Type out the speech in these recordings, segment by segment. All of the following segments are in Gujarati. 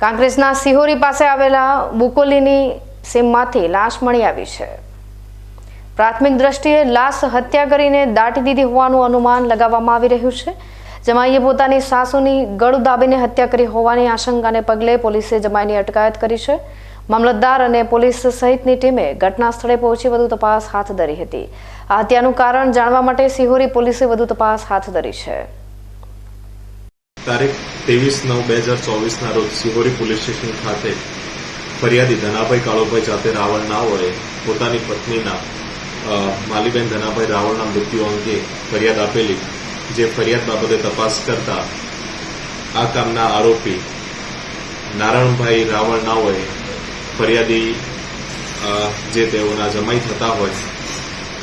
કાંકરેજના સિહોરી પાસે આવેલા બુકોલીની સીમમાંથી લાશ મળી આવી છે. પ્રાથમિક દ્રષ્ટિએ લાશ હત્યા કરીને દાટી દીધી હોવાનું અનુમાન લગાવવામાં આવી રહ્યું છે જમાઈએ પોતાની સાસુની ગળું દાબીને હત્યા કરી હોવાની આશંકાને પગલે પોલીસે જમાઈની અટકાયત કરી છે. મામલતદાર અને પોલીસ સહિતની ટીમે ઘટના સ્થળે પહોંચી વધુ તપાસ હાથ ધરી હતી. આ હત્યાનું કારણ જાણવા માટે સિહોરી પોલીસે વધુ તપાસ હાથ ધરી છે. તારીખ ત્રેવીસ નવ બે હજાર ચોવીસના રોજ સિહોરી પોલીસ સ્ટેશન ખાતે ફરિયાદી ધનાભાઈ કાળુભાઈ જાતે રાવળ ના હોય પોતાની પત્નીના માલીબેન ધનાભાઈ રાવળના મૃત્યુ અંગે ફરિયાદ આપેલી, જે ફરિયાદ બાબતે તપાસ કરતા આ કામના આરોપી નારાયણભાઈ રાવળ ના હોય ફરિયાદી જે તેઓના જમાઈ થતા હોય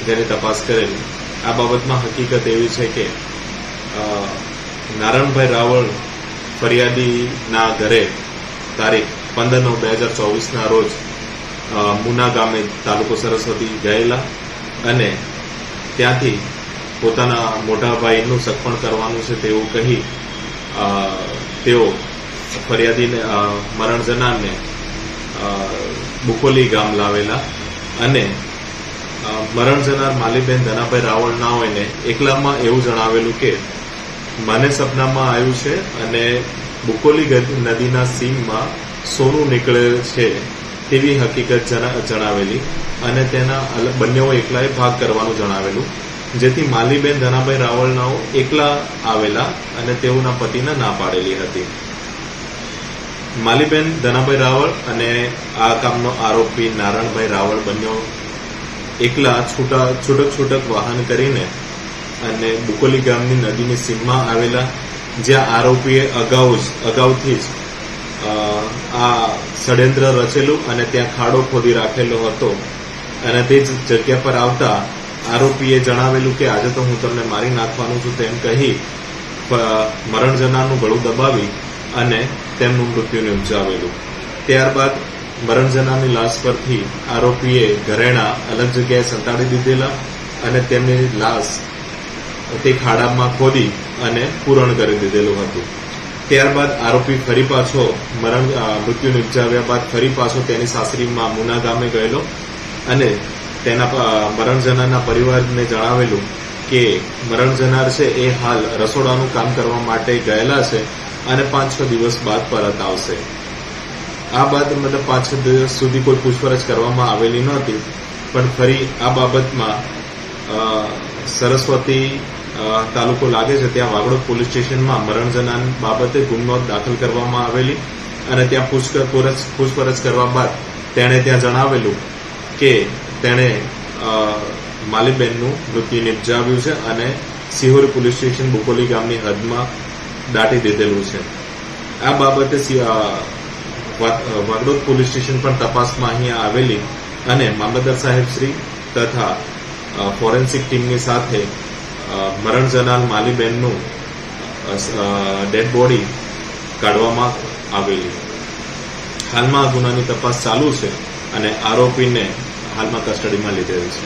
જેની તપાસ કરેલી. આ બાબતમાં હકીકત એવી છે કે નારાયણભાઈ રાવળ ફરિયાદીના ઘરે તારીખ પંદર નવ બે હજાર ચોવીસના રોજ મુના ગામે તાલુકો સરસ્વતી ગયેલા અને ત્યાંથી પોતાના મોટા સગપણ કરવાનું છે તેવું કહી તેઓ ફરિયાદીને મરણ જનારને બુકોલી ગામ લાવેલા અને મરણ જનાર માલીબેન ધનાભાઈ રાવળ ના હોયને એકલામાં એવું જણાવેલું કે મને સપનામાં આવ્યું છે અને બુકોલી નદીના સીમમાં સોનું નીકળે છે તેવી હકીકત જણા- જણાવેલી અને તેના બંનેઓ એકલાએ ભાગ કરવાનું જણાવેલું. જેથી માલીબેન, ધનાભાઈ રાવળનાઓ એકલા આવેલા અને તેઓના પતિને ના પાડેલી હતી. માલીબેન, ધનાભાઈ રાવળ અને આ કામનો આરોપી નારાયણભાઈ રાવળ બંનેઓ એકલા છૂટા છૂટક છૂટક વાહન કરીને અને બુકોલી ગામની નદીની સીમમાં આવેલા જ્યાં આરોપીએ અગાઉ જ, અગાઉથી જ આ ષડયંત્ર રચેલું અને ત્યાં ખાડો ખોદી રાખેલો હતો. અને તે જ જગ્યા પર આવતા આરોપીએ જણાવેલું કે આજે તો હું તમને મારી નાખવાનું છું તેમ કહી મરણજનાનું ગળું દબાવી અને તેમનું મૃત્યુ નિપજાવેલું ત્યારબાદ મરણ જનારની લાશ પરથી આરોપીએ ઘરેણા અલગ જગ્યાએ સંતાડી દીધેલા અને તેમની લાશ તે ખાડામાં ખોદી અને પૂરણ કરી દીધેલું હતું. ત્યારબાદ આરોપી ફરી પાછો મરણ મૃત્યુ નિપજાવ્યા બાદ ફરી પાછો તેની સાસરીમાં મુના ગામે ગયેલો અને તેના મરણજનારના મરણ જનારના પરિવારને જણાવેલું કે મરણ જનાર છે એ હાલ રસોડાનું કામ કરવા માટે ગયેલા છે અને પાંચ છ દિવસ બાદ પરત આવશે. આ બાદ મતલબ પાંચ છ દિવસ સુધી કોઈ પૂછપરછ કરવામાં આવેલી નહોતી, પણ ફરી આ બાબતમાં સરસ્વતી તાલુકો લાગે છે ત્યાં વાગડોદ પોલીસ સ્ટેશનમાં મરણ જનાર બાબતે ગુનો દાખલ કરવામાં આવેલી અને ત્યાં પૂછ- પૂરછ- પૂછપરછ કરવા બાદ તેણે ત્યાં જણાવેલું કે તેણે માલીબેનનું મૃત્યુ નિપજાવ્યું છે અને સિહોર પોલીસ સ્ટેશન બુકોલી ગામની હદમાં દાટી દીધેલું છે. આ બાબતે વાગડોદ પોલીસ સ્ટેશન પણ તપાસમાં અહીંયા આવેલી અને મામલતદાર સાહેબ શ્રી તથા ફોરેન્સિક ટીમની સાથે મરણ જનાર માલીબેનનું ડેડ બોડી કાઢવામાં આવેલી. હાલમાં આ ગુનાની તપાસ ચાલુ છે અને આરોપીને હાલમાં કસ્ટડીમાં લીધેલ છે.